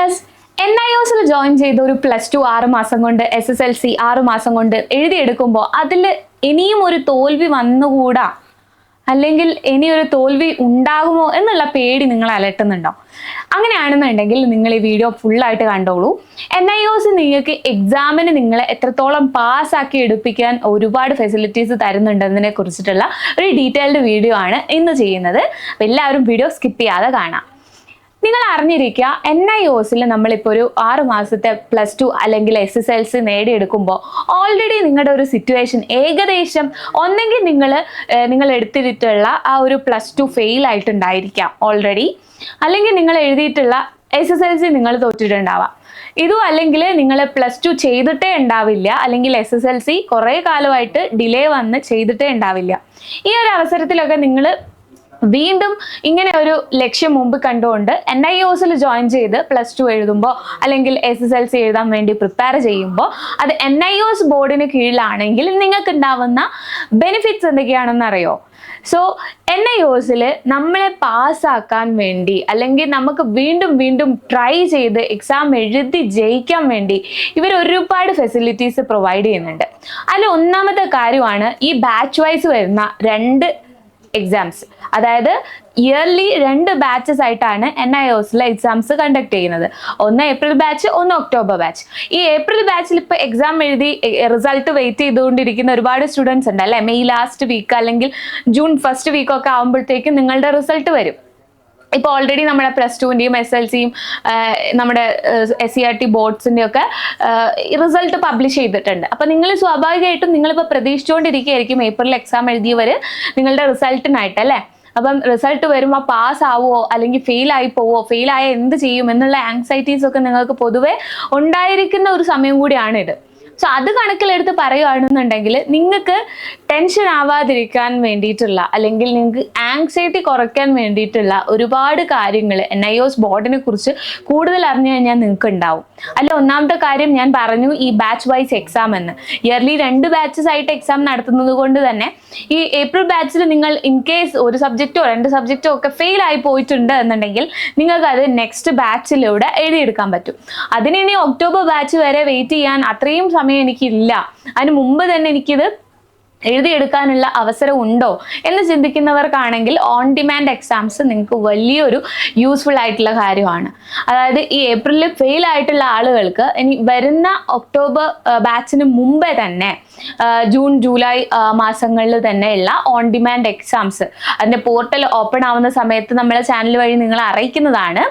Dears N I ഒസിൽ join ചെയ്ത് ഒരു പ്ലസ് ടു ആറ് മാസം കൊണ്ട് എസ് എസ് എൽ സി ആറ് മാസം കൊണ്ട് എഴുതിയെടുക്കുമ്പോൾ അതിൽ ഇനിയും ഒരു തോൽവി വന്നുകൂടാ? അല്ലെങ്കിൽ ഇനി ഒരു തോൽവി ഉണ്ടാകുമോ എന്നുള്ള പേടി നിങ്ങൾ അലട്ടുന്നുണ്ടോ? അങ്ങനെയാണെന്നുണ്ടെങ്കിൽ നിങ്ങൾ ഈ വീഡിയോ ഫുള്ളായിട്ട് കണ്ടോളൂ. എൻ ഐ ഒസ് നിങ്ങൾക്ക് എക്സാമിന് നിങ്ങളെ എത്രത്തോളം പാസ്സാക്കി എടുപ്പിക്കാൻ ഒരുപാട് ഫെസിലിറ്റീസ് തരുന്നുണ്ടെന്നതിനെ കുറിച്ചിട്ടുള്ള ഒരു ഡീറ്റെയിൽഡ് വീഡിയോ ആണ് ഇന്ന് ചെയ്യുന്നത്. എല്ലാവരും വീഡിയോ സ്കിപ്പ് ചെയ്യാതെ കാണാം. നിങ്ങൾ അറിഞ്ഞിരിക്കുക എൻ ഐ ഒസിൽ നമ്മളിപ്പോൾ ഒരു ആറ് മാസത്തെ പ്ലസ് ടു അല്ലെങ്കിൽ എസ് എസ് എൽ സി നേടിയെടുക്കുമ്പോൾ ഓൾറെഡി നിങ്ങളുടെ ഒരു സിറ്റുവേഷൻ ഏകദേശം ഒന്നെങ്കിൽ നിങ്ങൾ നിങ്ങൾ എടുത്തിട്ടുള്ള ആ ഒരു പ്ലസ് ടു ഫെയിൽ ആയിട്ടുണ്ടായിരിക്കാം ഓൾറെഡി അല്ലെങ്കിൽ നിങ്ങൾ എഴുതിയിട്ടുള്ള എസ് എസ് എൽ സി നിങ്ങൾ തോറ്റിട്ടുണ്ടാവാം. ഇതും അല്ലെങ്കിൽ നിങ്ങൾ പ്ലസ് ടു ചെയ്തിട്ടേ ഉണ്ടാവില്ല അല്ലെങ്കിൽ എസ് എസ് എൽ സി കുറേ കാലമായിട്ട് ഡിലേ വന്ന് ചെയ്തിട്ടേ ഉണ്ടാവില്ല. ഈ ഒരു അവസരത്തിലൊക്കെ നിങ്ങൾ വീണ്ടും ഇങ്ങനെ ഒരു ലക്ഷ്യം മുമ്പ് കണ്ടുകൊണ്ട് എൻ ഐ ഒസിൽ ജോയിൻ ചെയ്ത് പ്ലസ് ടു എഴുതുമ്പോൾ അല്ലെങ്കിൽ എസ് എസ് എൽ സി എഴുതാൻ വേണ്ടി പ്രിപ്പയർ ചെയ്യുമ്പോൾ അത് എൻ ഐ ഒസ് ബോർഡിന് കീഴിലാണെങ്കിൽ നിങ്ങൾക്ക് ഉണ്ടാവുന്ന ബെനിഫിറ്റ്സ് എന്തൊക്കെയാണെന്ന് അറിയോ? സോ എൻ ഐ ഒസിൽ നമ്മളെ പാസ്സാക്കാൻ വേണ്ടി അല്ലെങ്കിൽ നമുക്ക് വീണ്ടും വീണ്ടും ട്രൈ ചെയ്ത് എക്സാം എഴുതി ജയിക്കാൻ വേണ്ടി ഇവർ ഒരുപാട് ഫെസിലിറ്റീസ് പ്രൊവൈഡ് ചെയ്യുന്നുണ്ട്. അതിൽ ഒന്നാമത്തെ കാര്യമാണ് ഈ ബാച്ച് വൈസ് വരുന്ന രണ്ട് എക്സാംസ് അതായത് ഇയർലി രണ്ട് ബാച്ചസ് ആയിട്ടാണ് എൻ ഐ ഒസിലെ എക്സാംസ് കണ്ടക്ട് ചെയ്യുന്നത്. ഒന്ന് ഏപ്രിൽ ബാച്ച് ഒന്ന് ഒക്ടോബർ ബാച്ച് ഈ ഏപ്രിൽ ബാച്ചിൽ ഇപ്പോൾ എക്സാം എഴുതി റിസൾട്ട് വെയിറ്റ് ചെയ്തുകൊണ്ടിരിക്കുന്ന ഒരുപാട് സ്റ്റുഡൻസ് ഉണ്ട് അല്ലെ? മെയ് ലാസ്റ്റ് വീക്ക് അല്ലെങ്കിൽ ജൂൺ ഫസ്റ്റ് വീക്ക് ഒക്കെ ആകുമ്പോഴത്തേക്കും നിങ്ങളുടെ റിസൾട്ട് വരും. ഇപ്പോൾ ഓൾറെഡി നമ്മുടെ പ്ലസ് ടുവിന്റെയും എസ് എൽ സിയും നമ്മുടെ എസ് സി ആർ ടി ബോർഡ്സിന്റെ ഒക്കെ റിസൾട്ട് പബ്ലിഷ് ചെയ്തിട്ടുണ്ട്. അപ്പം നിങ്ങൾ സ്വാഭാവികമായിട്ടും നിങ്ങളിപ്പോൾ പ്രതീക്ഷിച്ചുകൊണ്ടിരിക്കുകയായിരിക്കും ഏപ്രിൽ എക്സാം എഴുതിയവർ നിങ്ങളുടെ റിസൾട്ടിനായിട്ട് അല്ലേ? അപ്പം റിസൾട്ട് വരുമ്പോൾ പാസ് ആവുമോ അല്ലെങ്കിൽ ഫെയിൽ ആയി പോവോ ഫെയിൽ ആയ എന്ത് ചെയ്യും എന്നുള്ള ആങ്സൈറ്റീസ് ഒക്കെ നിങ്ങൾക്ക് പൊതുവെ ഉണ്ടായിരിക്കുന്ന ഒരു സമയം കൂടിയാണിത്. സോ അത് കണക്കിലെടുത്ത് പറയുകയാണെന്നുണ്ടെങ്കിൽ നിങ്ങൾക്ക് ടെൻഷൻ ആവാതിരിക്കാൻ വേണ്ടിയിട്ടുള്ള അല്ലെങ്കിൽ നിങ്ങൾക്ക് ആങ്സൈറ്റി കുറയ്ക്കാൻ വേണ്ടിയിട്ടുള്ള ഒരുപാട് കാര്യങ്ങൾ എൻ ഐ ഒസ് ബോർഡിനെ കുറിച്ച് കൂടുതൽ അറിഞ്ഞു കഴിഞ്ഞാൽ നിങ്ങൾക്ക് ഉണ്ടാവും. അല്ല ഒന്നാമത്തെ കാര്യം ഞാൻ പറഞ്ഞു ഈ ബാച്ച് വൈസ് എക്സാം എന്ന്. ഇയർലി രണ്ട് ബാച്ചസ് ആയിട്ട് എക്സാം നടത്തുന്നത് കൊണ്ട് തന്നെ ഈ ഏപ്രിൽ ബാച്ചിൽ നിങ്ങൾ ഇൻ കേസ് ഒരു സബ്ജക്റ്റോ രണ്ട് സബ്ജക്റ്റോ ഒക്കെ ഫെയിൽ ആയി പോയിട്ടുണ്ട് എന്നുണ്ടെങ്കിൽ നിങ്ങൾക്ക് അത് നെക്സ്റ്റ് ബാച്ചിലൂടെ എഴുതിയെടുക്കാൻ പറ്റും. അതിന് ഇനി ഒക്ടോബർ ബാച്ച് വരെ വെയിറ്റ് ചെയ്യാൻ അത്രയും സമയം എനിക്കില്ല. അതിന് മുമ്പ് തന്നെ എനിക്കിത് എഴുതിയെടുക്കാനുള്ള അവസരം ഉണ്ടോ എന്ന് ചിന്തിക്കുന്നവർക്കാണെങ്കിൽ ഓൺ ഡിമാൻഡ് എക്സാംസ് നിങ്ങൾക്ക് വലിയൊരു യൂസ്ഫുൾ ആയിട്ടുള്ള കാര്യമാണ്. അതായത് ഈ ഏപ്രിലിൽ ഫെയിൽ ആയിട്ടുള്ള ആളുകൾക്ക് ഇനി വരുന്ന ഒക്ടോബർ ബാച്ചിന് മുമ്പേ തന്നെ ജൂൺ ജൂലൈ മാസങ്ങളിൽ തന്നെയുള്ള ഓൺ ഡിമാൻഡ് എക്സാംസ് അതിന്റെ പോർട്ടൽ ഓപ്പൺ ആവുന്ന സമയത്ത് നമ്മളെ ചാനൽ വഴി നിങ്ങൾ അറിയിക്കുന്നതാണ്.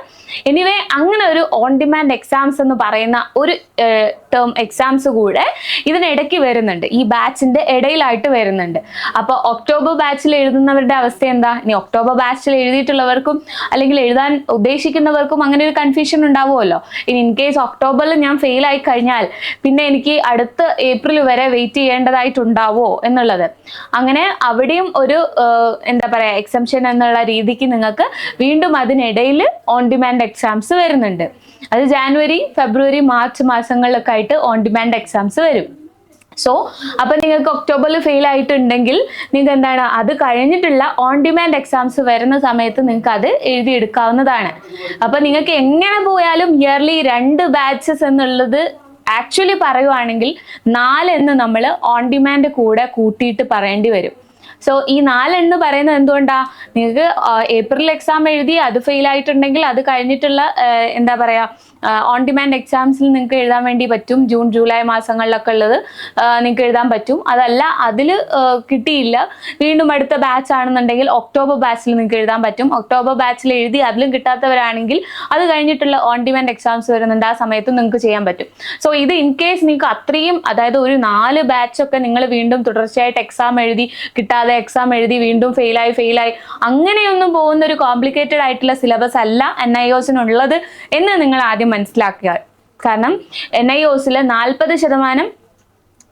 എനിവേ അങ്ങനെ ഒരു ഓൺ ഡിമാൻഡ് എക്സാംസ് എന്ന് പറയുന്ന ഒരു ടേം എക്സാംസ് കൂടെ ഇതിനിടയ്ക്ക് വരുന്നുണ്ട്. ഈ ബാച്ചിന്റെ ഇടയിലായിട്ട് വരുന്നുണ്ട്. അപ്പോൾ ഒക്ടോബർ ബാച്ചിൽ എഴുതുന്നവരുടെ അവസ്ഥ എന്താ? ഇനി ഒക്ടോബർ ബാച്ചിൽ എഴുതിയിട്ടുള്ളവർക്കും അല്ലെങ്കിൽ എഴുതാൻ ഉദ്ദേശിക്കുന്നവർക്കും അങ്ങനെ ഒരു കൺഫ്യൂഷൻ ഉണ്ടാവുമല്ലോ. ഇനി ഇൻ കേസ് ഒക്ടോബറിൽ ഞാൻ ഫെയിൽ ആയി കഴിഞ്ഞാൽ പിന്നെ എനിക്ക് അടുത്ത ഏപ്രിൽ വരെ വെയിറ്റ് ചെയ്യേണ്ടതായിട്ടുണ്ടാവോ എന്നുള്ളത്. അങ്ങനെ അവിടെയും ഒരു എന്താ പറയാ എക്സംഷൻ എന്നുള്ള രീതിക്ക് നിങ്ങൾക്ക് വീണ്ടും അതിനിടയിൽ ഓൺ ഡിമാൻഡ് എക്സാംസ് വരുന്നുണ്ട്. അത് ജാനുവരി ഫെബ്രുവരി മാർച്ച് മാസങ്ങളിലൊക്കെ ആയിട്ട് ഓൺ ഡിമാൻഡ് എക്സാംസ് വരും. സോ അപ്പൊ നിങ്ങൾക്ക് ഒക്ടോബറിൽ ഫെയിൽ ആയിട്ടുണ്ടെങ്കിൽ നിങ്ങൾക്ക് എന്താണ്? അത് കഴിഞ്ഞിട്ടുള്ള ഓൺ ഡിമാൻഡ് എക്സാംസ് വരുന്ന സമയത്ത് നിങ്ങൾക്ക് അത് എഴുതിയെടുക്കാവുന്നതാണ്. അപ്പൊ നിങ്ങൾക്ക് എങ്ങനെ പോയാലും ഇയർലി രണ്ട് ബാച്ചസ് എന്നുള്ളത് ആക്ച്വലി പറയുവാണെങ്കിൽ നാലെന്ന് നമ്മൾ ഓൺ ഡിമാൻഡ് കൂടെ കൂട്ടിയിട്ട് പറയേണ്ടി വരും. സോ ഈ നാലെണ്ണ് പറയുന്നത് എന്തുകൊണ്ടാ? നിങ്ങൾക്ക് ഏപ്രിൽ എക്സാം എഴുതി അത് ഫെയിൽ ആയിട്ടുണ്ടെങ്കിൽ അത് കഴിഞ്ഞിട്ടുള്ള എന്താ പറയാ ഓൺ ഡിമാൻഡ് എക്സാംസിൽ നിങ്ങൾക്ക് എഴുതാൻ വേണ്ടി പറ്റും. ജൂൺ ജൂലൈ മാസങ്ങളിലൊക്കെ ഉള്ളത് നിങ്ങൾക്ക് എഴുതാൻ പറ്റും. അതല്ല അതിൽ കിട്ടിയില്ല. വീണ്ടും അടുത്ത ബാച്ച് ആണെന്നുണ്ടെങ്കിൽ ഒക്ടോബർ ബാച്ചിൽ നിങ്ങൾക്ക് എഴുതാൻ പറ്റും. ഒക്ടോബർ ബാച്ചിൽ എഴുതി അതിലും കിട്ടാത്തവരാണെങ്കിൽ അത് കഴിഞ്ഞിട്ടുള്ള ഓൺ ഡിമാൻഡ് എക്സാംസ് വരുന്നുണ്ട്. ആ സമയത്തും നിങ്ങൾക്ക് ചെയ്യാൻ പറ്റും. സോ ഇത് ഇൻ കേസ് നിങ്ങൾക്ക് അത്രയും അതായത് ഒരു നാല് ബാച്ചൊക്കെ നിങ്ങൾ വീണ്ടും തുടർച്ചയായിട്ട് എക്സാം എഴുതി കിട്ടാതെ എക്സാം എഴുതി വീണ്ടും ഫെയിലായി ഫെയിലായി അങ്ങനെയൊന്നും പോകുന്ന ഒരു കോംപ്ലിക്കേറ്റഡ് ആയിട്ടുള്ള സിലബസ് അല്ല. എൻ ഐ ഒസിനുള്ളത് എന്ന് നിങ്ങൾ ആദ്യം മനസ്സിലാക്കുക. കാരണം എൻ ഐ ഒസിൽ നാൽപ്പത് ശതമാനം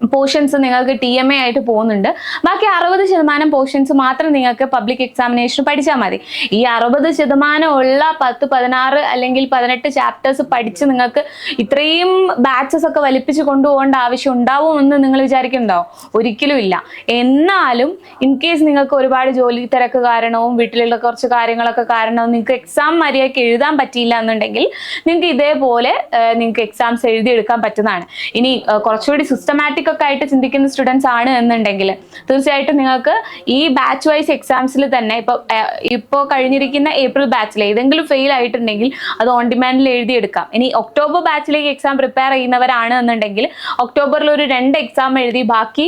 പോർഷൻസ് നിങ്ങൾക്ക് ടി എം എ ആയിട്ട് പോകുന്നുണ്ട്. ബാക്കി അറുപത് ശതമാനം പോർഷൻസ് മാത്രം നിങ്ങൾക്ക് പബ്ലിക് എക്സാമിനേഷൻ പഠിച്ചാൽ മതി. ഈ അറുപത് ശതമാനം ഉള്ള പത്ത് പതിനാറ് അല്ലെങ്കിൽ പതിനെട്ട് ചാപ്റ്റേഴ്സ് പഠിച്ച് നിങ്ങൾക്ക് ഇത്രയും ബാച്ചസ് ഒക്കെ വലിപ്പിച്ച് കൊണ്ടുപോകേണ്ട ആവശ്യം ഉണ്ടാവും എന്ന് നിങ്ങൾ വിചാരിക്കുന്നുണ്ടോ? ഒരിക്കലും ഇല്ല. എന്നാലും ഇൻ കേസ് നിങ്ങൾക്ക് ഒരുപാട് ജോലി തിരക്ക് കാരണവും വീട്ടിലുള്ള കുറച്ച് കാര്യങ്ങളൊക്കെ കാരണവും നിങ്ങൾക്ക് എക്സാം മര്യാദയ്ക്ക് എഴുതാൻ പറ്റിയില്ല എന്നുണ്ടെങ്കിൽ നിങ്ങൾക്ക് ഇതേപോലെ നിങ്ങൾക്ക് എക്സാംസ് എഴുതിയെടുക്കാൻ പറ്റുന്നതാണ്. ഇനി കുറച്ചുകൂടി സിസ്റ്റമാറ്റിക് ഒക്കെ ആയിട്ട് ചിന്തിക്കുന്ന സ്റ്റുഡൻസ് ആണ് എന്നുണ്ടെങ്കിൽ തീർച്ചയായിട്ടും നിങ്ങൾക്ക് ഈ ബാച്ച് വൈസ് എക്സാംസിൽ തന്നെ ഇപ്പൊ ഇപ്പോൾ കഴിഞ്ഞിരിക്കുന്ന ഏപ്രിൽ ബാച്ചിൽ ഏതെങ്കിലും ഫെയിൽ ആയിട്ടുണ്ടെങ്കിൽ അത് ഓൺ ഡിമാൻഡിൽ എഴുതിയെടുക്കാം. ഇനി ഒക്ടോബർ ബാച്ചിലേക്ക് എക്സാം പ്രിപ്പയർ ചെയ്യുന്നവരാണ് എന്നുണ്ടെങ്കിൽ ഒക്ടോബറിൽ ഒരു രണ്ട് എക്സാം എഴുതി ബാക്കി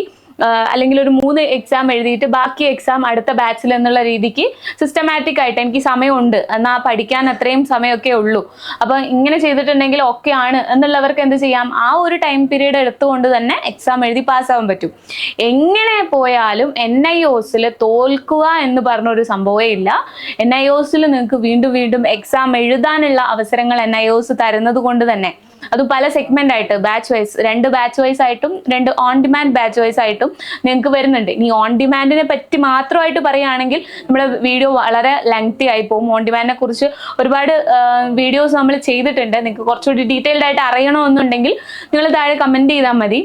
അല്ലെങ്കിൽ ഒരു മൂന്ന് എക്സാം എഴുതിയിട്ട് ബാക്കി എക്സാം അടുത്ത ബാച്ചിൽ എന്നുള്ള രീതിക്ക് സിസ്റ്റമാറ്റിക് ആയിട്ട് എനിക്ക് സമയമുണ്ട്. എന്നാൽ പഠിക്കാൻ അത്രയും സമയമൊക്കെ ഉള്ളൂ. അപ്പൊ ഇങ്ങനെ ചെയ്തിട്ടുണ്ടെങ്കിൽ ഓക്കെ ആണ് എന്നുള്ളവർക്ക് എന്ത് ചെയ്യാം? ആ ഒരു ടൈം പീരീഡ് എടുത്തുകൊണ്ട് തന്നെ എക്സാം എഴുതി പാസ്സാവാൻ പറ്റും. എങ്ങനെ പോയാലും എൻ ഐ ഒസിൽ തോൽക്കുക എന്ന് പറഞ്ഞൊരു സംഭവമേ ഇല്ല. എൻ ഐ ഒസിൽ നിങ്ങൾക്ക് വീണ്ടും വീണ്ടും എക്സാം എഴുതാനുള്ള അവസരങ്ങൾ എൻ ഐ ഒസ് തരുന്നത് കൊണ്ട് തന്നെ. അത് പല സെഗ്മെന്റ് ആയിട്ട് ബാച്ച് വൈസ് രണ്ട് ബാച്ച് വൈസ് ആയിട്ടും രണ്ട് ഓൺ ഡിമാൻഡ് ബാച്ച് വൈസ് ആയിട്ടും നിങ്ങൾക്ക് വരുന്നുണ്ട്. ഇനി ഓൺ ഡിമാൻഡിനെ പറ്റി മാത്രമായിട്ട് പറയുകയാണെങ്കിൽ നമ്മുടെ വീഡിയോ വളരെ ലെങ്തി ആയി പോകും. ഓൺ ഡിമാൻഡിനെ കുറിച്ച് ഒരുപാട് വീഡിയോസ് നമ്മൾ ചെയ്തിട്ടുണ്ട്. നിങ്ങൾക്ക് കുറച്ചുകൂടി ഡീറ്റെയിൽഡ് ആയിട്ട് അറിയണമെന്നുണ്ടെങ്കിൽ നിങ്ങൾ താഴെ കമന്റ് ചെയ്താൽ മതി.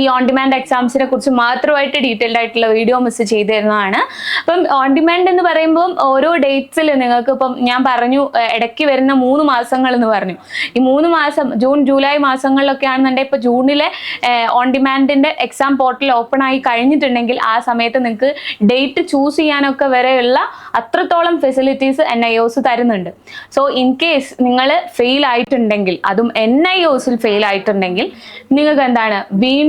ഈ ഓൺ ഡിമാൻഡ് എക്സാംസിനെ കുറിച്ച് മാത്രമായിട്ട് ഡീറ്റെയിൽഡ് ആയിട്ടുള്ള വീഡിയോ മിസ് ചെയ്തിരുന്നതാണ്. അപ്പം ഓൺ ഡിമാൻഡ് എന്ന് പറയുമ്പോൾ ഓരോ ഡേറ്റ്സിൽ നിങ്ങൾക്ക് ഇപ്പം ഞാൻ പറഞ്ഞു ഇടയ്ക്ക് വരുന്ന മൂന്ന് മാസങ്ങൾ എന്ന് പറഞ്ഞു. ഈ മൂന്ന് മാസം ജൂൺ ജൂലൈ മാസങ്ങളിലൊക്കെ ആണെന്നുണ്ടെങ്കിൽ ഇപ്പോൾ ജൂണിലെ ഓൺ ഡിമാൻഡിന്റെ എക്സാം പോർട്ടൽ ഓപ്പൺ ആയി കഴിഞ്ഞിട്ടുണ്ടെങ്കിൽ ആ സമയത്ത് നിങ്ങൾക്ക് ഡേറ്റ് ചൂസ് ചെയ്യാനൊക്കെ വരെയുള്ള അത്രത്തോളം ഫെസിലിറ്റീസ് എൻ ഐ ഒസ് തരുന്നുണ്ട്. സോ ഇൻ കേസ് നിങ്ങൾ ഫെയിൽ ആയിട്ടുണ്ടെങ്കിൽ അതും എൻ ഐ ഒസിൽ ഫെയിൽ ആയിട്ടുണ്ടെങ്കിൽ നിങ്ങൾക്ക് എന്താണ്?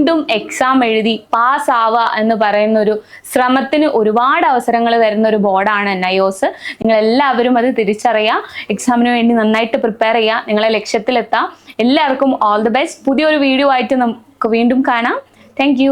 വീണ്ടും എക്സാം എഴുതി പാസ് ആവുക എന്ന് പറയുന്ന ഒരു ശ്രമത്തിന് ഒരുപാട് അവസരങ്ങൾ തരുന്ന ഒരു ബോർഡാണ് എൻ ഐ ഒസ് നിങ്ങൾ എല്ലാവരും അത് തിരിച്ചറിയുക എക്സാമിന് വേണ്ടി നന്നായിട്ട് പ്രിപ്പയർ ചെയ്യുക നിങ്ങളെ ലക്ഷ്യത്തിലെത്താം. എല്ലാവർക്കും ഓൾ ദി ബെസ്റ്റ് പുതിയൊരു വീഡിയോ ആയിട്ട് നമുക്ക് വീണ്ടും കാണാം. താങ്ക്